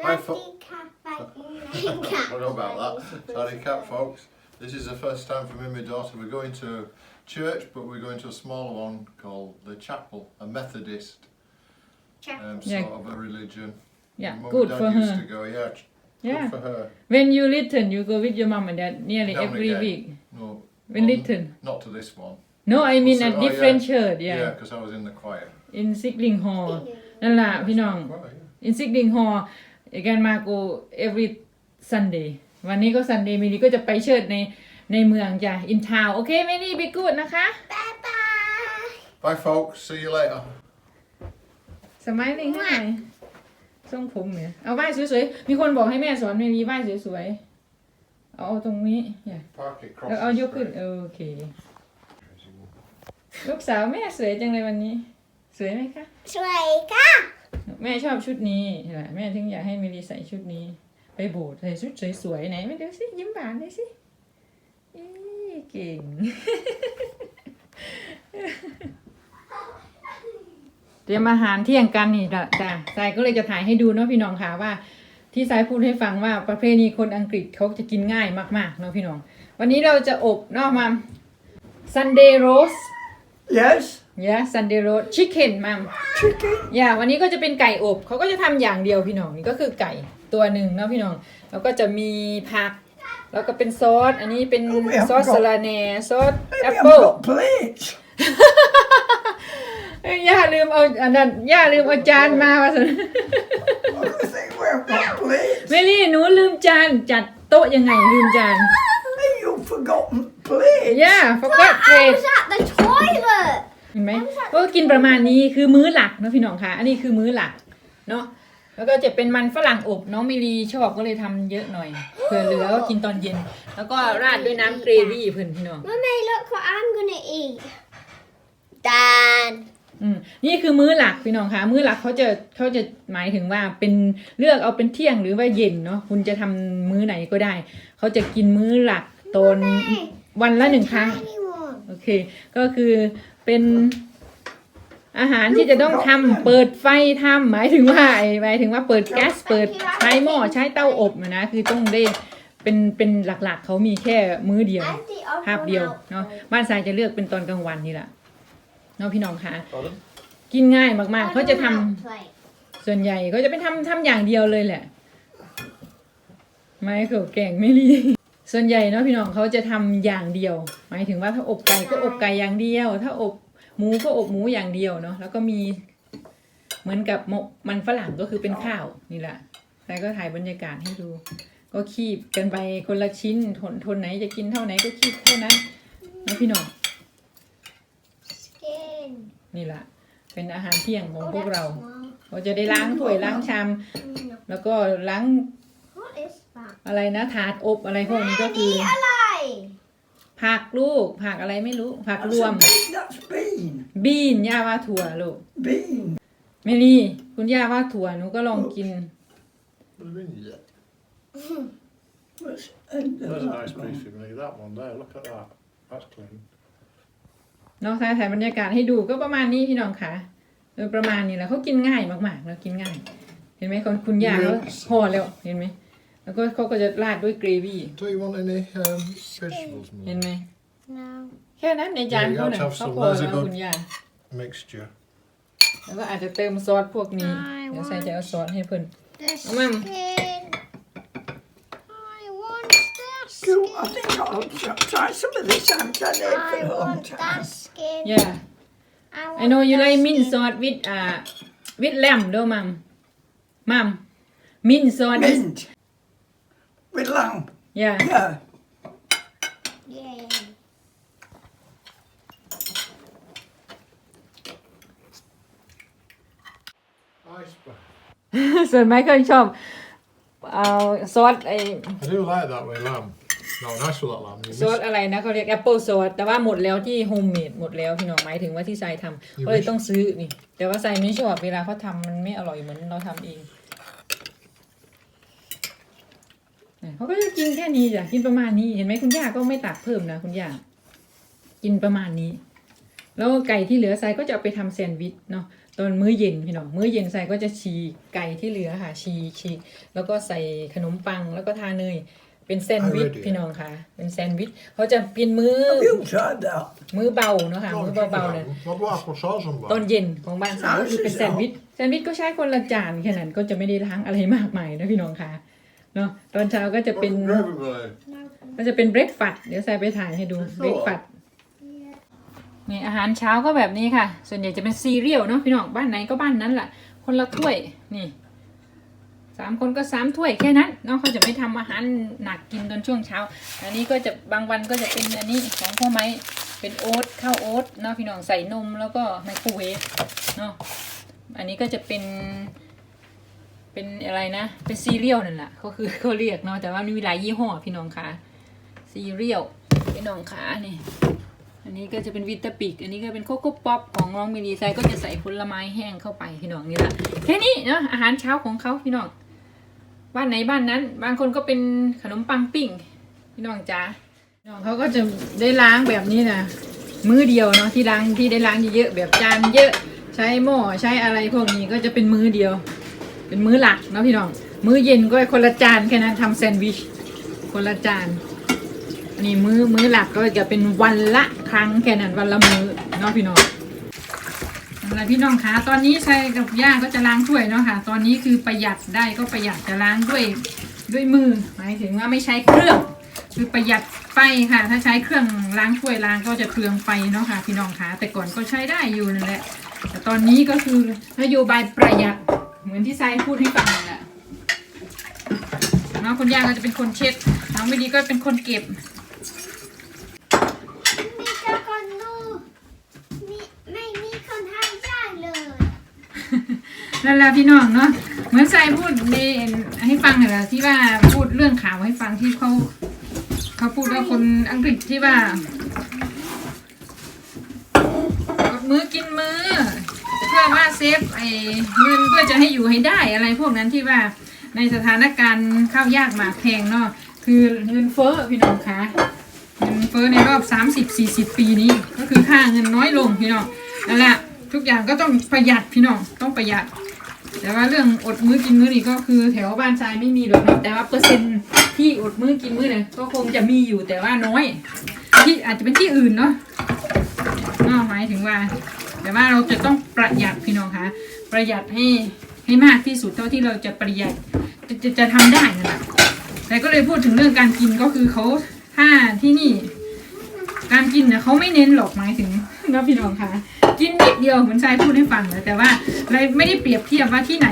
Hi, fo- Daddy cat, like cat. I don't know about that. Sorry, cat folks. This is the first time for me and my daughter. We're going to church, but we're going to a smaller one called the chapel, a Methodist um, Yeah. sort of a religion. Yeah, Mum good and Dad for used her. to go, yeah. ch- Yeah. Good for her. When you return, you go with your mom and dad nearly Now and every again. week. No, When well, return. Not to this one. No, I mean Also- a oh, different yeah. church. Yeah, Yeah, because I was in the choir. in Sigling Hall นั่นล่ะพี่น้อง Choir, yeah. in Sigling Hall อีกันมา go every Sunday วันนี้ก็ Sunday มิลี่ก็จะไปเชิดในในเมืองจ้ะ in town โอเคมิลี่ be good นะคะ Bye bye. Bye, folks. See you later. สมัยหนึ่งให้หน่อยทรงผมเนี่ยเอาไหว้สวยๆ มีคนบอกให้แม่สอนมิลี่ไหว้สวยๆ เอาตรงนี้อย่า Park it across แล้วเอา the ยกขึ้น street. โอเค ลูกสาวแม่สวยจังเลยวันนี้ สวยไหมคะ Swayka. แม่ชอบชุดนี้แหละแม่ถึงอยากให้มิลีใส่ชุดนี้ ไปโบสถ์ใส่ชุดสวยๆไหนไม่ดูสิยิ้มหวานเลยสิอีเก่ง เตรียมอาหารเที่ยงกันนี่จ้ะทรายก็เลยจะถ่ายให้ดูเนาะพี่น้องค่ะว่า ที่ทรายพูดให้ฟังว่าประเพณีคนอังกฤษเขาจะกินง่ายมากๆเนาะพี่น้อง วันนี้เราจะอบเนอกมา Sunday roast Yes, yeah Sunday roast chicken มัม chicken. อย่าวันนี้ก็จะเป็นไก่อบเขาก็จะทำอย่างเดียวพี่น้องนี่ก็คือไก่ตัวหนึ่งเนาะพี่น้อง แล้วก็จะมีผัก แล้วก็เป็นซอส อันนี้เป็น Oh, we haven't ซอส got- สลาแหน่ซอส We แอป haven't เปิล got plates. ย่าลืมเอาอันนั้นย่าลืมเอาจานมาว่าสิ I think we haven't got plates. เมลี่หนูลืมจานจัดโต๊ะยังไงลืมจาน Hey, You've forgotten plates. ย่า forgot I plate was at the toilet. เห็นไหมก็กินประมาณนี้คือมื้อหลักเนาะพี่น้องคะอันนี้คือมื้อหลักเนาะแล้วก็จะเป็นมันฝรั่งอบน้องมิลีชอบก็เลยทำเยอะหน่อยเผื่อเหลือก็กินตอนเย็น แล้วก็ราดด้วยน้ำเกรวี่เพื่อนพี่น้อง Mummy, look what I'm gonna eat. Dan. อืมนี่คือมื้อหลักพี่น้องคะมื้อหลักเขาจะเขาจะหมายถึงว่าเป็นเลือกเอาเป็นเที่ยงหรือว่าเย็นเนาะคุณจะทำมื้อไหนก็ได้ เขาจะกินมื้อหลักตอนวันละหนึ่งครั้ง Tiny one. โอเค ก็คือ เป็นอาหารที่จะต้องทำเปิดไฟทำหมายถึงว่าไอ้หมายถึงว่าเปิดแก๊สเปิดใช้หม้อใช้เตาอบอะนะคือต้องได้เป็นเป็นหลักๆเขามีแค่มื้อเดียว I think I'll ภาพ run เดียว out. เนาะบ้านทรายจะเลือกเป็นตอนกลางวันนี่แหละเนาะพี่น้องคะ Pardon? กินง่ายมากๆ I เขาจะ run ทำ out plate. ส่วนใหญ่เขาจะเป็นทำทำอย่างเดียวเลยแหละ ไม่เขาแก่งไม่รี ส่วนใหญ่เนาะพี่น้องเขาจะทำอย่างเดียว หมายถึงว่าถ้าอบไก่ก็อบไก่อย่างเดียว ถ้าอบหมูก็อบหมูอย่างเดียวเนาะแล้วก็มีเหมือนกับหมกมันฝรั่งก็คือเป็นข้าวนี่แหละแล้วก็ถ่ายบรรยากาศให้ดู ก็คีบกันไปคนละชิ้นทนทนไหนจะกินเท่าไหนก็คีบเท่านั้นนะพี่น้อง Skin. นี่แหละเป็นอาหารเที่ยงของ Oh, พวก that's เรา small. เราจะได้ล้างถ้วยล้างชาม Mm, แล้วก็ล้าง What is that? อะไรนะถาดอบอะไรพวกนี้ก็คือ Nanny, alive. ผักลูก ผักอะไรไม่รู้ ผัก That's รวม a bean, That's bean. บีนย่าว่าถั่วลูก Bean. เมลี่คุณย่าว่าถั่วหนูก็ลองกิน What do you mean, yeah? What's end of There's a that nice one? piece of me. That one there. Look at that. That's clean. เนาะถ่ายถ่ายบรรยากาศให้ดูก็ประมาณนี้พี่น้องค่ะโดยประมาณนี้แหละเขากินง่ายมากๆ แล้วกินง่าย เห็นไหมคนคุณย่าเขาห่อแล้วเห็นไหม แล้วก็เขาก็จะราดด้วยเกรวี่ Do you want any um, vegetables? เห็น Mum? ไหม No. แค่นั้นในจานเขาเนี่ย Yeah, you have เขา some พอแล้ว Mexican คุณย่า Mixture. แล้วก็อาจจะเติมซอสพวกนี้เดี๋ยวใส่จะเอาซอสให้เพิ่น The Oh, Mum. skin. I want that Cool. skin. I think I'll try- try some of this. I'm trying it for I a long want time. that skin. yeah I, I know you that like mint skin. sauce with uh with lamb ด้วยมัมมัม mint sauce with Mint. With lamb. yeah Yeah. Yeah. Ice bath. ส่วนไมเคิลชอบเอาซอสไอ I do like that with lamb. No, nice with that lamb. You ซอส miss, อะไรนะเขาเรียกแอปเปิลซอสแต่ว่าหมดแล้วที่โฮมเมดหมดแล้วพี่น้องหมายถึงว่าที่ทรายทำก็เลยต้องซื้อนี่ แต่ว่าทรายไม่ชอบเวลาเขาทำมันไม่อร่อยเหมือนเราทำเอง เนี่ยเขาก็จะกินแค่นี้จ้ะกินประมาณนี้เห็นไหมคุณย่าก็ไม่ตักเพิ่มนะคุณย่ากินประมาณนี้ แล้วไก่ที่เหลือทรายก็จะเอาไปทำแซนด์วิชเนาะตอนมื้อเย็นพี่น้องมื้อเย็นใส่ก็จะฉีกไก่ที่เหลือค่ะฉีกฉีกแล้วก็ใส่ขนมปังแล้วก็ทาเนยเป็นแซนด์วิช Already? พี่น้องค่ะ เป็นแซนด์วิชเขาจะกินมื้อ You tried that. มื้อเบาเนาะค่ะมื้อเบาๆเลย Vad bra applåser som ตอนเย็นของบ้านสาวก็คือเป็นแซนด์วิชแซนด์วิชก็ใช้คนละจานแค่นั้นก็จะไม่ได้ล้างอะไรมากมายนะพี่น้องค่ะ เนาะตอนเช้าก็จะเป็นก็จะเป็นเบรกฟาสต์เดี๋ยวใส่ไปถ่ายให้ดูเบรกฟาสต์นี่อาหารเช้าก็แบบนี้ค่ะ ส่วนใหญ่จะเป็นซีเรียลเนาะพี่น้องบ้านไหนก็บ้านนั้นแหละคนละถ้วยนี่สามคนก็สามถ้วยแค่นั้นเนาะเขาจะไม่ทำอาหารหนักกินตอนช่วงเช้า อันนี้ก็จะบางวันก็จะเป็นอันนี้ของพ่อไม้เป็นโอ๊ตข้าวโอ๊ตเนาะพี่น้องใส่นมแล้วก็ไมโครเวฟเนาะอันนี้ก็จะเป็น เป็นอะไรนะ เป็นซีเรียลนั่นแหละเขาคือเขาเรียกเนาะแต่ว่ามีหลายยี่ห้อพี่น้องคะซีเรียลพี่น้องขานี่อันนี้ก็จะเป็นวิตาปิก อันนี้ก็เป็นโคโค่ป๊อปของน้องมิลลีไซก็จะใส่ผลไม้แห้งเข้าไปพี่น้องนี่แหละแค่นี้เนาะอาหารเช้าของเขาพี่น้องบ้านไหนบ้านนั้น บางคนก็เป็นขนมปังปิ้งพี่น้องจ้าพี่น้องเขาก็จะได้ล้างแบบนี้นะมือเดียวเนาะที่ล้างที่ได้ล้างเยอะๆแบบจานเยอะใช้หม้อใช้อะไรพวกนี้ก็จะเป็นมือเดียว เป็นมื้อหลักเนาะพี่น้อง มื้อเย็นก็คนละจานแค่นั้นทำแซนด์วิชคนละจานนี่มื้อมื้อหลักก็จะเป็นวันละครั้งแค่นั้นวันละมื้อเนาะพี่น้องอะไรพี่น้องคะตอนนี้ใช้กับย่าก็จะล้างถ้วยเนาะค่ะ ตอนนี้คือประหยัดได้ก็ประหยัดจะล้างด้วยด้วยมือหมายถึงว่าไม่ใช้เครื่อง คือประหยัดไฟค่ะ ถ้าใช้เครื่องล้างถ้วยล้างก็จะเปลืองไฟเนาะค่ะพี่น้องคะแต่ก่อนก็ใช้ได้อยู่นั่นแหละแต่ตอนนี้ก็คือนโยบายประหยัด เหมือนที่ไซพูดให้ฟังนั่นแหละเนาะคุณย่าก็จะเป็นคนเช็ดน้องไม่ดีก็เป็นคนเก็บ มีแต่คนดูมีไม่มีคนทำได้เลยนั่นแหละพี่น้องเนาะเหมือนไซพูดในให้ฟังน่นแหละที่ว่าพูดเรื่องข่าวให้ฟังที่เขาเขาพูดว่าคนอังกฤษที่ว่ากดมือกินมือเพื่อว่าเซฟไอ้เงินเพื่อจะให้อยู่ให้ได้อะไรพวกนั้นที่ว่าในสถานการณ์ข้าวยากหมากแพงเนาะคือเงินเฟ้อพี่น้องคะเงินเฟ้อในรอบ 30-40 ปีนี้ ก็คือค่าเงินน้อยลงพี่น้องนั่นแหละทุกอย่างก็ต้องประหยัดพี่น้องต้องประหยัด แต่ว่าเรื่องอดมื้อกินมื้อนี่ก็คือแถวบ้านทรายไม่มีหรอกเนาะแต่ว่าเปอร์เซ็นต์ที่อดมื้อกินมื้อเนี่ยก็คงจะมีอยู่แต่ว่าน้อย ที่อาจจะเป็นที่อื่นเนาะหมายถึงว่า แต่ว่าเราจะต้องประหยัดพี่น้องคะประหยัดให้ให้มากที่สุดเท่าที่เราจะประหยัดจะจะจะทำได้นั่นแหละแต่ก็เลยพูดถึงเรื่องการกินก็คือเขาถ้าที่นี่ การกินเนี่ยเขาไม่เน้นหรอกหมายถึงนะพี่น้องคะกินนิดเดียวเหมือนชายพูดให้ฟังนะแต่ว่าเราไม่ได้เปรียบเทียบว่าที่ไหน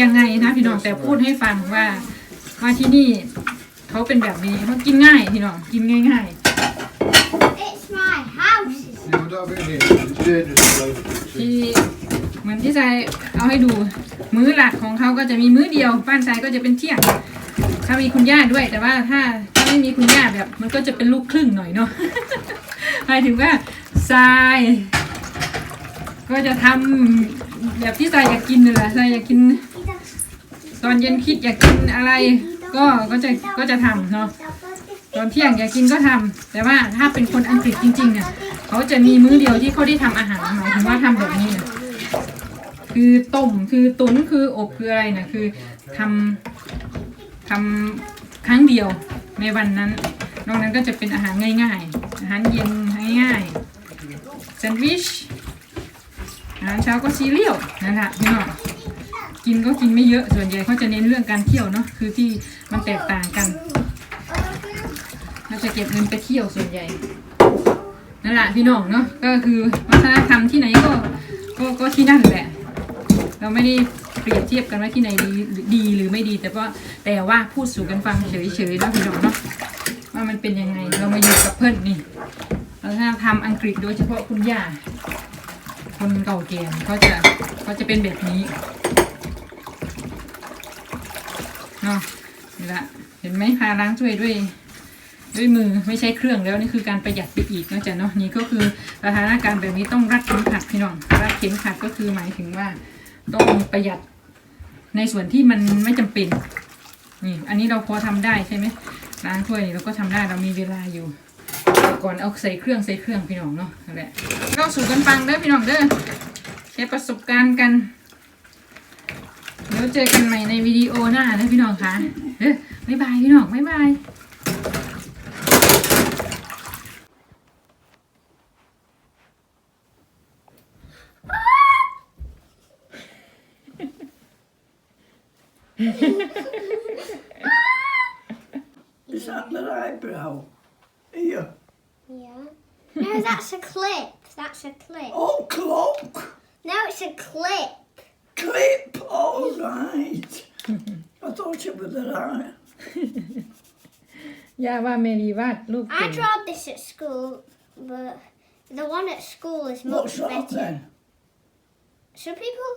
ยังไงนะพี่น้องแต่พูดให้ฟังว่าว่าที่นี่เขาเป็นแบบนี้เขากินง่ายพี่น้องกินง่าย It's my house Jo, där vill ni. Det är det som är ๆที่เหมือนที่ชายเอาให้ดู มื้อหลักของเขาก็จะมีมื้อเดียว บ้านชายก็จะเป็นเที่ยงถ้ามีคุณย่าด้วย แต่ว่าถ้าถ้าไม่มีคุณย่าแบบ มันก็จะเป็นลูกครึ่งหน่อยเนาะ หมายถึงว่าทราย ก็จะทำแบบที่ทรายอยากกินนี่แหละทรายอยากกิน ตอนเย็นคิดอยากกินอะไร ก็ก็จะก็จะทำเนาะ ตอนเที่ยงอยากกินก็ทำแต่ว่าถ้าเป็นคนอังกฤษจริงๆเนี่ย เขาจะมีมื้อเดียวที่เขาได้ทำอาหารหมายถึงว่าทำแบบนี้นะคือต้มคือตุ๋นคืออบคืออะไรนะคือทำทำครั้งเดียวในวันนั้น นอกนั้นก็จะเป็นอาหารง่าย ๆ อาหารเย็นง่ายๆแซนด์วิชอาหารเช้าก็ซีเรียลนั่นแหละพี่น้องกินก็กินไม่เยอะส่วนใหญ่เขาจะเน้นเรื่องการเที่ยวเนาะคือที่มันแตกต่างกันเขาจะเก็บเงินไปเที่ยวส่วนใหญ่ นั่นแหละพี่น้องเนาะก็คือวัฒนธรรมที่ไหนก็ก็ก็ที่นั่นแหละ เราไม่ได้เปรียบเทียบกันว่าที่ไหนดีดีหรือไม่ดี แต่ว่าแต่ว่าพูดสู่กันฟังเฉยๆนะพี่น้องเนาะว่ามันเป็นยังไงเรามาอยู่กับเพื่อนนี่วัฒนธรรมอังกฤษโดยเฉพาะคุณย่าคนเก่าแก่เขาจะเขาจะเป็นแบบนี้เนาะนี่ละเห็นไหมพาล้างถ้วยด้วย ด้วยมือไม่ใช้เครื่องแล้วนี่คือการประหยัดไปอีกนอกจากเนาะนี่ก็คือสถานการณ์แบบนี้ต้องรัดเข็มขัดพี่น้องรัดเข็มขัดก็คือหมายถึงว่า ต้องประหยัดในส่วนที่มันไม่จำเป็นนี่อันนี้เราพอทำได้ใช่ไหมล้างถ้วยเราก็ทำได้เรามีเวลาอยู่ ก่อนเอาใส่เครื่องใส่เครื่องพี่น้องเนาะนั่นแหละเราสู่กันฟังเด้อพี่น้องเด้อแชร์ประสบการณ์กันเดี๋ยวเจอกันใหม่ในวิดีโอหน้านะพี่น้องคะเอ้ยบ๊ายบายพี่น้องบ๊ายบาย Is that their eyebrow? Here. Yeah. No, that's a clip. That's a clip. Oh, clock. No, it's a clip. Clip. All right. I thought it was their eye. ย่าว่าเมรีวาดรูปเก่ I ง drawed this at school, but the one at school is much What's that better. then? So people,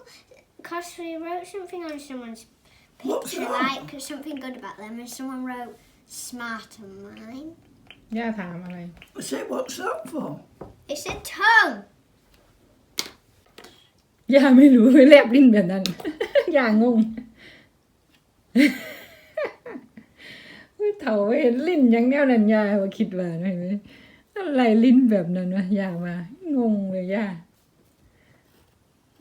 because we wrote something on someone's What's picture, that? like something good about them, and someone wrote smart on mine. ย่าถามอะไร I say, what's that for? It's a tongue. ย่าไม่รู้แลบลิ้นแบบนั้น ย่างงอุ้ยเถาเห็นลิ้นอยังแนวนั้นย่าว่าคิดว่าเห็นไหมอะไรลิ้นแบบนั้นวะย่าว่างงเลยย่า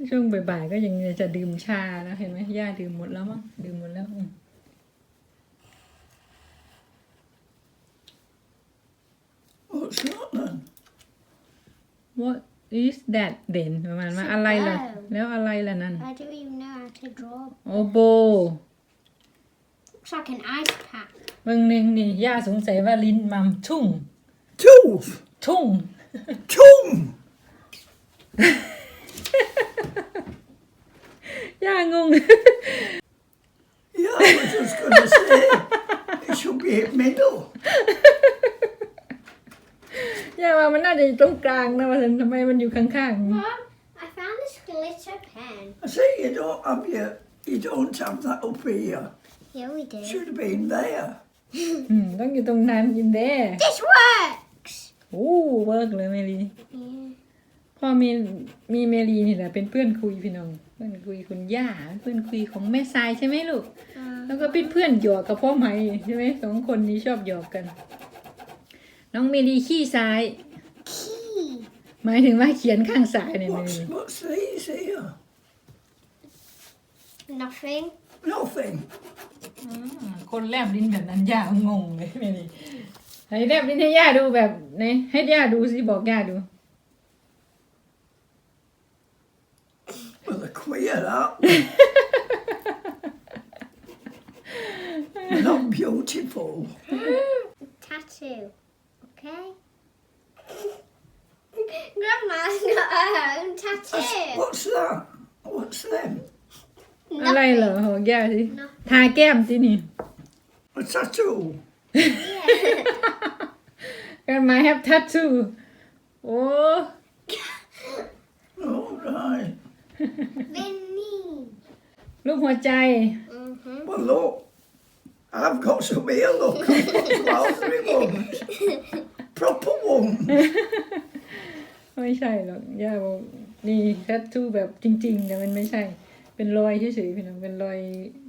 ช่วงบ่ายๆก็ยังจะดื่มชาแล้วเห็นไหมย่าดื่มหมดแล้วมั้งดื่มหมดแล้วอืม What's that then? What is that เด่นประมาณว่าอะไรล่ะ แล้วอะไรล่ะนั่น I don't even know how to draw. โอโบ Looks like an ice pack. เบิ่งหนึ่งนี่ย่าสงสัยว่าลิ้นมัมทุ่ง Tooth. ทุ่ง Tongue. ย่างง Yeah, I was just going to say it should be in middle. ย่าว่ามันน่าจะอยู่ตรงกลางนะว่าทำไมมันอยู่ข้าง Mom, I found this glitter pen. I say you don't have your, you don't have that up here. Yeah, we do. Should have been there. ๆ อืมต้องอยู่ตรงนั้นยินเด้ This works. โอ้เวิร์กเลยเมลี Yeah. พ่อมีมีเมลีนี่แหละเป็นเพื่อนคุยพี่น้อง เพื่อนคุยคุณย่าเพื่อนคุยของแม่ทรายใช่ไหมลูก Uh, แล้วก็เป็นเพื่อนหยอกกับพ่อไหมใช่ไหมสองคนนี้ชอบหยอกกัน น้องเมลีขี้ซ้าย key. หมายถึงว่าเขียนข้างซ้ายเนี่ยเม What's, ลี what's these here? Nothing. Nothing. คนแลบลิ้นแบบนั้นย่างงเลยเมลีให้แลบลิ้นให้ย่าดูแบบไหนให้ย่าดูสิบอกย่าดู Well, they're queer, that. They're not beautiful. Tattoo. Okay? Grandma's got her own That's- tattoo. What's that? What's them? อะไรเหรอบอกย่าสิทาแก้มสินี่ A tattoo. Got my have tattoo โอ้ All right. Vinny. รูปหัวใจ Mm-hmm. Well, look. I've got some here, look. Flowery ones. Proper one. ไม่ใช่หรอกย่าบอกนี่แทททูแบบจริง ๆ แต่มันไม่ใช่ เป็นรอยเฉยๆพี่น้องเป็นรอย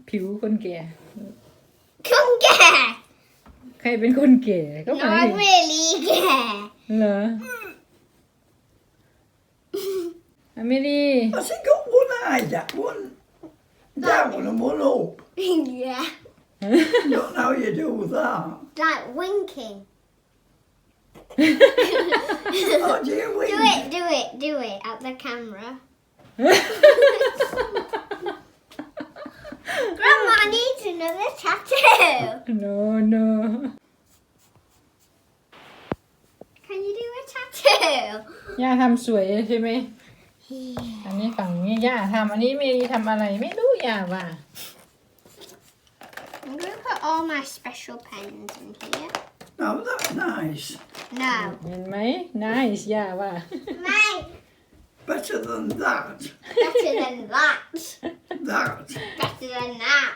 ผิวคนแก่ Come get. ใครเป็นคนแก่ก็หมาย Not ถึง really get. เหรออเมรี Has it got one eye, that one down and one up? yeah. Don't know how you do that. Like winking. Oh, do you win? Do it, do it, do it at the camera. Grandma needs another tattoo. no no Can you do a tattoo? ย่าทำสวยใช่ไหม อั นนี้ฝั่งนี้ย่าทำอันนี้เมรีทำอะไรไม่รู้ย่าว่า I'm going to put all my special pens in here. Now, that's nice. No. เห็นไหม nice ย่าว่า Mine. Better than that. Better than that. That. Better than that.